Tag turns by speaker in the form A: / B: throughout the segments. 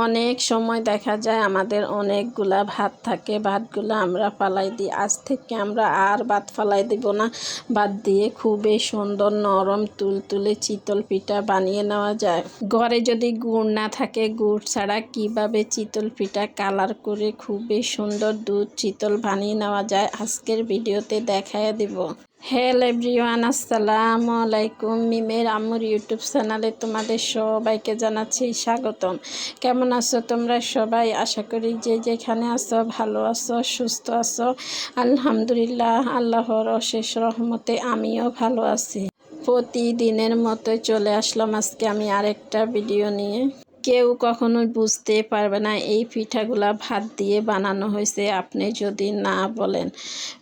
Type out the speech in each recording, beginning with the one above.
A: অনেক সময় দেখা যায় আমাদের অনেকগুলা ভাত থাকে, ভাতগুলো আমরা ফালাই দিই। আজ থেকে আমরা আর ভাত ফালাই দিব না। ভাত দিয়ে খুবই সুন্দর নরম তুলতুলে চিতল পিঠা বানিয়ে নেওয়া যায়। ঘরে যদি গুড় না থাকে, গুড় ছাড়া কীভাবে চিতল পিঠা কালার করে খুবই সুন্দর দুধ চিতল বানিয়ে নেওয়া যায়, আজকের ভিডিওতে দেখায় দিব। হ্যালো এভরিওয়ান আসসালামু আলাইকুম মিমের আম্মুর ইউটিউব চ্যানেলে তোমাদের সবাইকে জানাচ্ছি স্বাগতম। কেমন আছো তোমরা সবাই? আশা করি যে যেখানে আছো, ভালো আছো, সুস্থ আছো। আলহামদুলিল্লাহ, আল্লাহর অশেষ রহমতে আমিও ভালো আছি। প্রতিদিনের মতো চলে আসলাম আজকে আমি আরেকটা ভিডিও নিয়ে। কেউ কখনোই বুঝতে পারবে না, এই পিঠাগুলা ভাত দিয়ে বানানো হয়েছে, আপনি যদি না বলেন।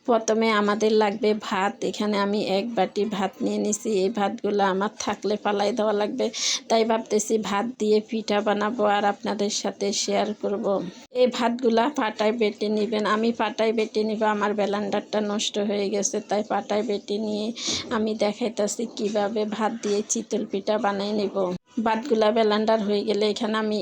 A: প্রথমে আমাদের লাগবে ভাত, এখানে আমি এক বাটি ভাত নিয়ে নিছি, এই ভাতগুলো আমার থাকলে পালাই দেওয়া লাগবে। তাই ভাবতেছি ভাত দিয়ে পিঠা বানাবো আর আপনাদের সাথে শেয়ার করব। এই ভাতগুলা পাটায় বেটে নেবেন, আমি পাটায় বেটে নিব, আমার ব্যালান্ডারটা নষ্ট হয়ে গেছে, তাই পাটায় বেটে নিয়ে আমি দেখাইতেছি কীভাবে ভাত দিয়ে চিতল পিঠা বানিয়ে নিব। ভাতগুলা ব্যালান্ডার হয়ে গেলে এখানে আমি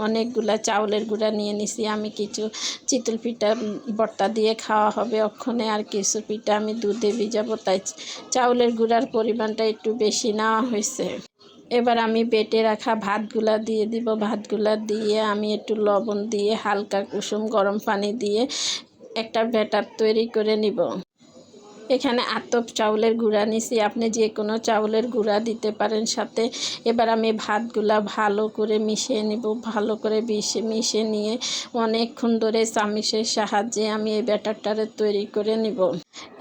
A: অনেকগুলা চাউলের গুঁড়া নিয়ে নিছি। আমি কিছু চিতল পিঠা বর্তা দিয়ে খাওয়া হবে অক্ষণে আর কিছু পিঠা আমি দুধে ভিজাবো। তাই চাউলের গুঁড়ার পরিমাণটা একটু বেশি নেওয়া হয়েছে। এবার আমি বেটে রাখা ভাতগুলা দিয়ে দিব। ভাতগুলা দিয়ে আমি একটু লবণ দিয়ে হালকা কুসুম গরম পানি দিয়ে একটা ব্যাটার তৈরি করে নিব। এখানে আতপ চাউলের গুঁড়া নিছি। আপনি যে কোনো চাউলের গুঁড়া দিতে পারেন সাথে। এবার আমি ভাতগুলা ভালো করে মিশিয়ে নিব, ভালো করে মিশে মিশিয়ে নিয়ে অনেকক্ষণ ধরে চামিচের সাহায্যে আমি এই ব্যাটারটারে তৈরি করে নিব।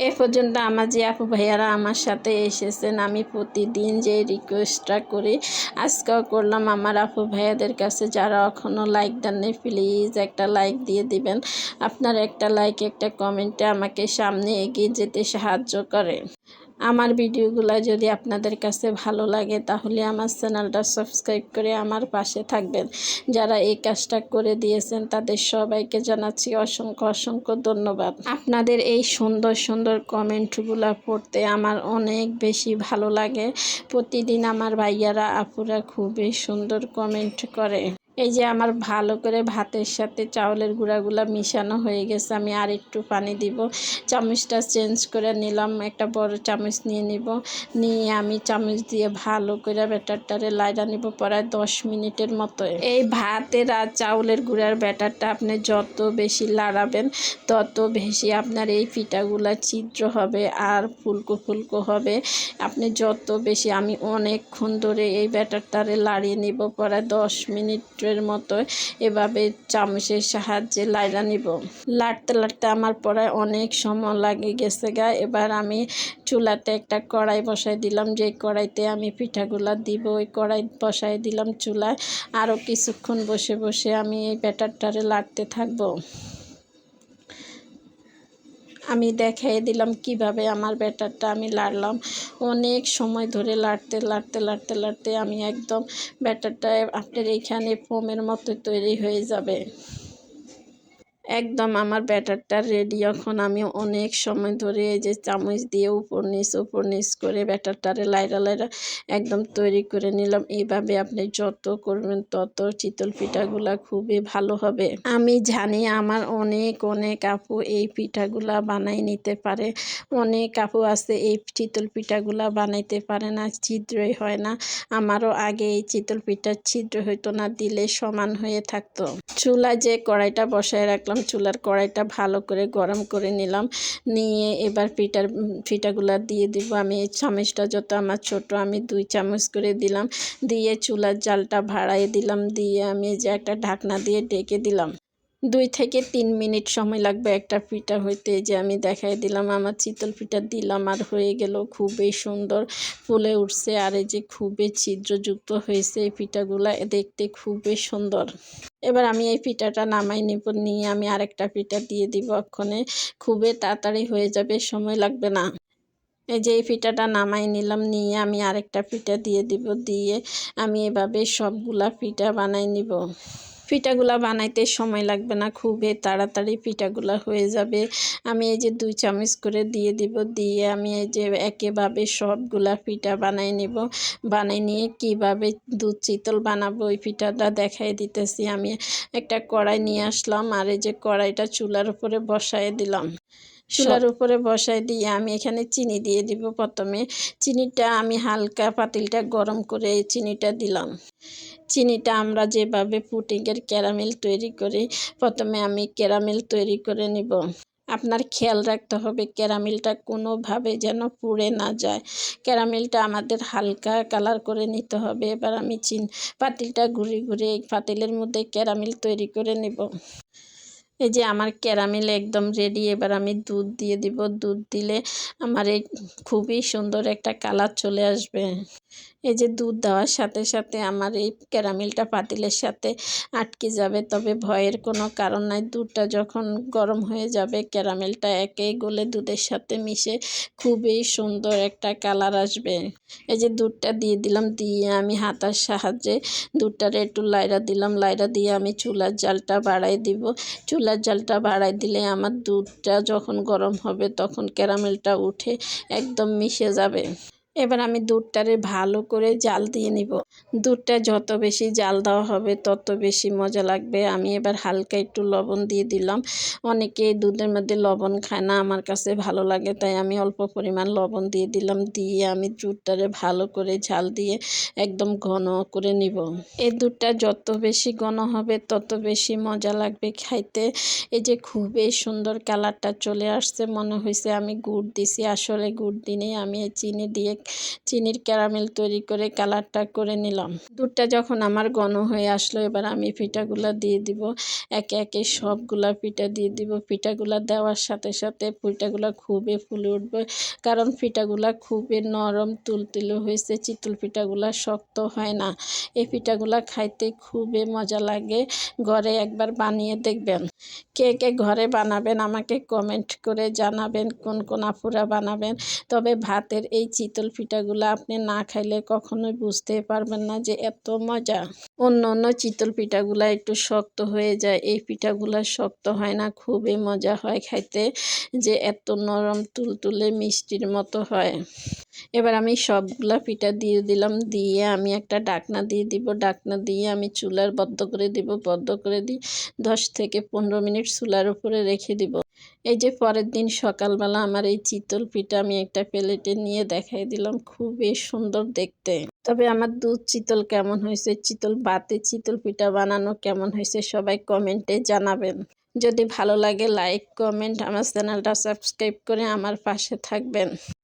A: এ পর্যন্ত আমার যে আপু ভাইয়ারা আমার সাথে এসেছেন, আমি প্রতিদিন যে রিকোয়েস্টটা করি, আজকেও করলাম। আমার আপু ভাইয়াদের কাছে যারা এখনও লাইক দেননি প্লিজ একটা লাইক দিয়ে দিবেন। আপনার একটা লাইক একটা কমেন্টে আমাকে সামনে এগিয়ে যেতে সাহায্য করে। আমার ভিডিওগুলো যদি আপনাদের কাছে ভালো লাগে, তাহলে আমার চ্যানেলটা সাবস্ক্রাইব করে আমার পাশে থাকবেন। যারা এই কাজটা করে দিয়েছেন, তাদের সবাইকে জানাচ্ছি অসংখ্য অসংখ্য ধন্যবাদ। আপনাদের এই সুন্দর সুন্দর কমেন্টগুলো পড়তে আমার অনেক বেশি ভালো লাগে। প্রতিদিন আমার ভাইয়ারা, আপুরা খুবই সুন্দর কমেন্ট করে। এই যে আমার ভালো করে ভাতের সাথে চাউলের গুঁড়াগুলো মিশানো হয়ে গেছে, আমি আর একটু পানি দিব। চামচটা চেঞ্জ করে নিলাম, একটা বড় চামচ নিয়ে নিব। নিয়ে আমি চামচ দিয়ে ভালো করে ব্যাটারটারে লাইডা নিব প্রায় দশ মিনিটের মতো। এই ভাতের আর চাউলের গুঁড়ার ব্যাটারটা আপনি যত বেশি লাড়াবেন, তত বেশি আপনার এই পিঠাগুলো ছিদ্র হবে আর ফুলকো ফুলকো হবে। আপনি যত বেশি, আমি অনেকক্ষণ ধরে এই ব্যাটারটারে লাড়িয়ে নিব প্রায় দশ মিনিট এর মতো এভাবে চামচের সাহায্যে লাইরা নিব। লাটতে লাটতে আমার পরে অনেক সময় লাগে গেছে গা। এবার আমি চুলাতে একটা কড়াই বসাই দিলাম, যে কড়াইতে আমি পিঠাগুলা দিব, ওই কড়াই বসাই দিলাম চুলায়। আরও কিছুক্ষণ বসে বসে আমি এই ব্যাটারটারে লাটতে থাকব। আমি দেখাই দিলাম কীভাবে আমার ব্যাটারটা আমি লাড়লাম। অনেক সময় ধরে লাড়তে লাড়তে লাড়তে লাড়তে আমি একদম ব্যাটারটা আপনার এইখানে ফোমের মতো তৈরি হয়ে যাবে। একদম আমার ব্যাটারটা রেডি এখন আমি অনেক সময় ধরে এই যে চামচ দিয়ে উপর নিচ উপর নিচ করে ব্যাটারটারে লাইরা লাইরা একদম তৈরি করে নিলাম। এইভাবে আপনি যত করবেন তত চিতল পিঠাগুলা খুবই ভালো হবে। আমি জানি আমার অনেক অনেক আপু এই পিঠাগুলা বানাই নিতে পারে। অনেক আপু আছে এই চিতল পিঠাগুলা বানাইতে পারে না, ছিদ্রই হয় না। আমারও আগে এই চিতল পিঠার ছিদ্র হইতো না, দিলে সমান হয়ে থাকতো। চুলা যে কড়াইটা বসায় রাখলাম নিলাম চুলার কড়াইটা ভালো করে গরম করে নিলাম। নিয়ে এবার পিঠার পিঠাগুলা দিয়ে দিব। আমি এই চামচটা যত আমার ছোট, আমি দুই চামচ করে দিলাম। দিয়ে চুলার জালটা ভাড়াই দিলাম। দিয়ে আমি যে একটা ঢাকনা দিয়ে ঢেকে দিলাম। দুই থেকে তিন মিনিট সময় লাগবে একটা পিঠা হইতে। যে আমি দেখাই দিলাম, আমার চিতল পিঠা দিলাম আর হয়ে গেল খুবই সুন্দর ফুলে উঠছে। আর এই যে খুবই ছিদ্রযুক্ত হয়েছে এই পিঠাগুলা দেখতে খুবই সুন্দর। এবার আমি এই পিঠাটা নামাই নিব, নিয়ে আমি আরেকটা পিঠা দিয়ে দিব ওখানে খুবই তাড়াতাড়ি হয়ে যাবে, সময় লাগবে না। এই যে এই পিঠাটা নামাই নিলাম, নিয়ে আমি আরেকটা পিঠা দিয়ে দিব, দিয়ে আমি এভাবে সবগুলা পিঠা বানাই নিব। পিঠাগুলা বানাইতে সময় লাগবে না, খুবই তাড়াতাড়ি পিঠাগুলা হয়ে যাবে। আমি এই যে দুই চামচ করে দিয়ে দিব, দিয়ে আমি এই যে একেভাবে সবগুলা পিঠা বানাই নিব। বানাই নিয়ে কীভাবে দুধ চিতল বানাবো ওই পিঠাটা দেখাই দিতেছি। আমি একটা কড়াই নিয়ে আসলাম আর এই যে কড়াইটা চুলার উপরে বসায় দিলাম। চুলার উপরে বসাই দিয়ে আমি এখানে চিনি দিয়ে দিব প্রথমে। চিনিটা আমি হালকা পাতিলটা গরম করে চিনিটা দিলাম। চিনিটা আমরা যেভাবে পুটিংয়ের ক্যারামেল তৈরি করি প্রথমে আমি ক্যারামেল তৈরি করে নিব। আপনার খেয়াল রাখতে হবে ক্যারামেলটা কোনোভাবে যেন পুড়ে না যায়। ক্যারামেলটা আমাদের হালকা কালার করে নিতে হবে। এবার আমি চিন পাতিলটা ঘুরে ঘুরে পাতিলের মধ্যে ক্যারামেল তৈরি করে নেব। এই যে আমার ক্যারামেল একদম রেডি এবার আমি দুধ দিয়ে দিব। দুধ দিলে আমার এই খুবই সুন্দর একটা কালার চলে আসবে। এই যে দুধ দেওয়ার সাথে সাথে আমার এই ক্যারামেলটা পাতিলের সাথে আটকে যাবে। তবে ভয়ের কোনো কারণ নাই। দুধটা যখন গরম হয়ে যাবে, ক্যারামেলটা একেই গলে দুধের সাথে মিশে খুবই সুন্দর একটা কালার আসবে। এই যে দুধটা দিয়ে দিলাম, দিয়ে আমি হাতার সাহায্যে দুধটারে একটু লাইরা দিলাম। লাইরা দিয়ে আমি চুলার জালটা বাড়াই দিব। চুলার জালটা বাড়াই দিলে আমার দুধটা যখন গরম হবে, তখন ক্যারামেলটা উঠে একদম মিশে যাবে। এবার আমি দুধটারে ভালো করে জাল দিয়ে নিব। দুধটা যত বেশি জাল দেওয়া হবে, তত বেশি মজা লাগবে। আমি এবার হালকা একটু লবণ দিয়ে দিলাম। অনেকে দুধের মধ্যে লবণ খায় না, আমার কাছে ভালো লাগে, তাই আমি অল্প পরিমাণ লবণ দিয়ে দিলাম। দিয়ে আমি দুধটারে ভালো করে ঝাল দিয়ে একদম ঘন করে নিব। এই দুধটা যত বেশি ঘন হবে, তত বেশি মজা লাগবে খাইতে। এই যে খুবই সুন্দর কালারটা চলে আসছে, মনে হয়েছে আমি গুড় দিছি। আসলে গুড় দিনে আমি চিনি দিয়ে চিনির ক্যারামেল তৈরি করে কালারটা করে নিলাম। দুধটা যখন আমার ঘন হয়ে আসলো, এবার আমি পিঠাগুলো দিয়ে দিব। একে একে সবগুলা পিঠা দিয়ে দিব। পিঠাগুলা দেওয়ার সাথে সাথে পিঠাগুলো খুবই ফুলে উঠবে, কারণ পিঠাগুলা খুবই নরম, তুলতুলে হয়েছে। চিতল পিঠাগুলা শক্ত হয় না। এই পিঠাগুলা খাইতে খুবই মজা লাগে। ঘরে একবার বানিয়ে দেখবেন। কে কে ঘরে বানাবেন আমাকে কমেন্ট করে জানাবেন, কোন কোন আপুরা বানাবেন। তবে ভাতের এই চিতল পিঠাগুলো আপনি না খাইলে কখনোই বুঝতে পারবেন না যে এত মজা। অন্য অন্য চিতল পিঠাগুলা একটু শক্ত হয়ে যায়, এই পিঠাগুলো শক্ত হয় না, খুবই মজা হয় খাইতে যে এত নরম, তুলতুলে মিষ্টির মতো হয়। এবার আমি সবগুলা পিঠা দিয়ে দিলাম, দিয়ে আমি একটা ডাকনা দিয়ে দিব, ডাকনা দিয়ে আমি চুলার বদ্ধ করে দিব, বদ্ধ করে দিই দশ থেকে পনেরো মিনিট চুলার উপরে রেখে দিব। এই যে পরের দিন সকালবেলা আমার এই চিতল পিঠা আমি একটা প্লেটে নিয়ে দেখাই দিলাম, খুবই সুন্দর দেখতে। তবে আমার দুধ চিতল কেমন হয়েছে, চিতল বাতে চিতল পিঠা বানানো কেমন হয়েছে সবাই কমেন্টে জানাবেন। যদি ভালো লাগে, লাইক, কমেন্ট, আমার চ্যানেলটা সাবস্ক্রাইব করে আমার পাশে থাকবেন।